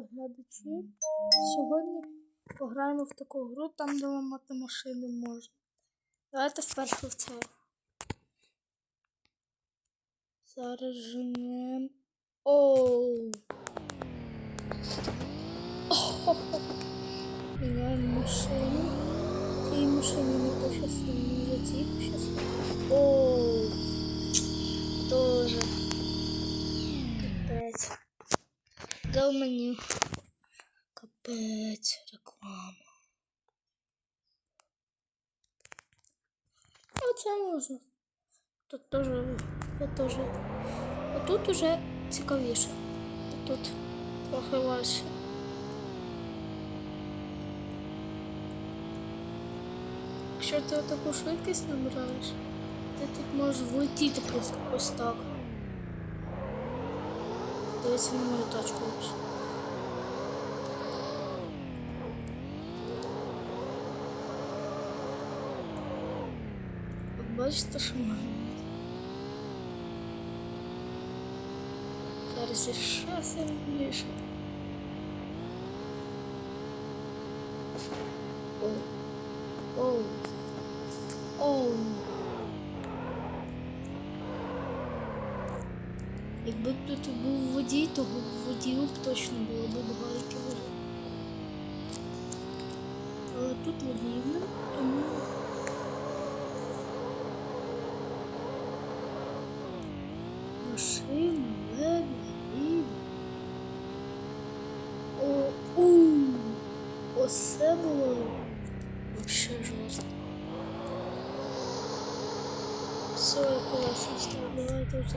глядачі, сьогодні пограємо в таку гру, там де ламати машини можна. Давайте вперше в це. Зараз женем. Оу. Міняємо машину. Цій машині не пощастило, може цій пощастило. Оу. Дав меню. Капець, реклама. Оце можна. Тут теж, я теж. А тут уже цікавіше. А тут трохи важче. Якщо ти таку швидкість набираєш, ти тут можеш влетіти просто ось так. Дивіться на мою тачку лише. От Бачите, що може бути? Зараз я ще сильніше. Оу. Оу. Оу. Якби б тут був водій, то водію б точно було б багато води. Але тут водіїв тому. Машина ледве їде. О, у, оце було вообще жорстко. Все, я колеса став, давайте вже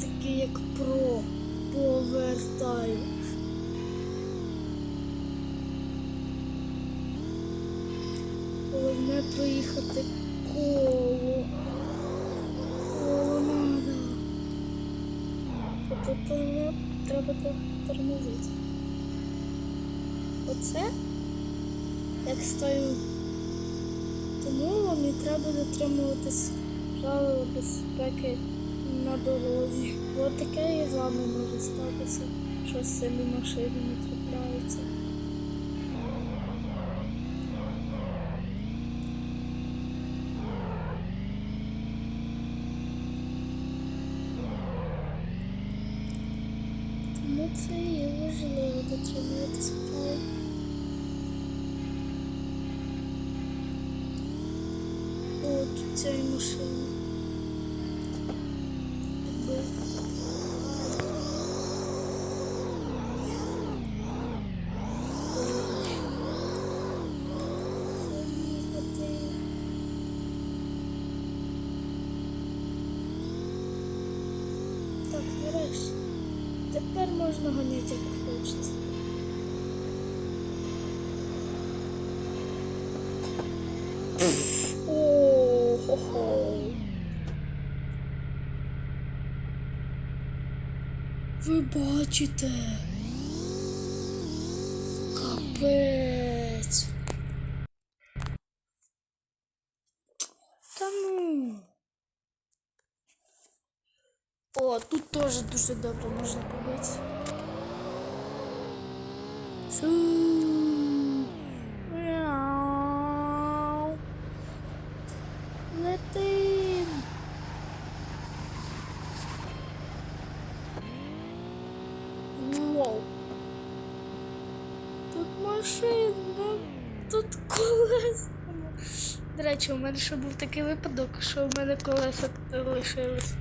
такий, як про. Повертаю. Головне проїхати коло. Коло надо. Тобто треба, трохи тормозити. Оце, як стою тому і треба дотримуватись правил безпеки на дорозі. Бо таке і з вами може статися, що з цими машинами трапляється. Тому це і важливо дотримуватись правил. От цієї машини. Нарешті. Тепер можна ганяти як хочеться. О, хо-хо. Ви бачите? Капець. Та ну. О, тут теж дуже добре можна побити. Тут машина, тут колеса. До речі, у мене ще був такий випадок, що у мене колеса лишились.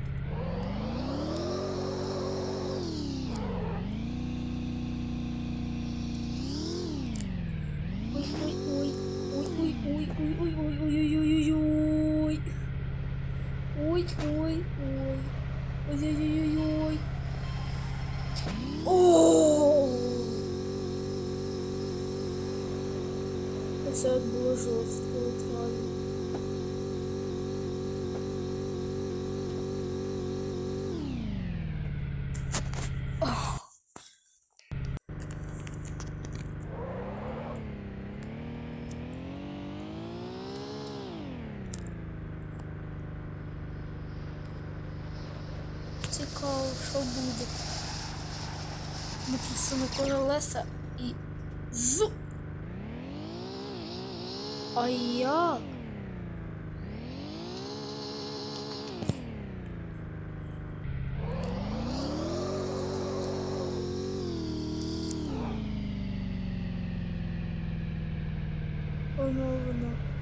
Ой, ой, ой. Ой-ой-ой-ой. О! Це було жорстко. Цікаво, що буде. Ми просто на колеса і з. А як? Воно воно.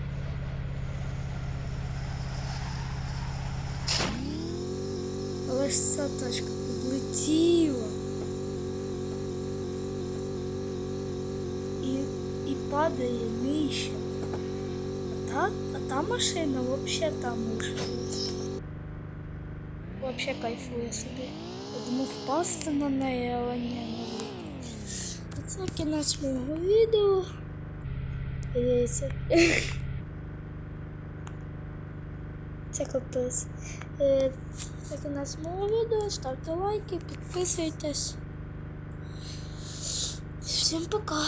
Але ж ця тачка підлетіла. І, і падає нижче. А та, а та машина взагалі там лишилась. Вообще кайфує собі. Я думав впасти на неї, але ні, не вийде. Це кінець мого відео. Дивіться. Це капець. Як у нас мого відео. Ставте лайки, підписуйтесь. Всім пока.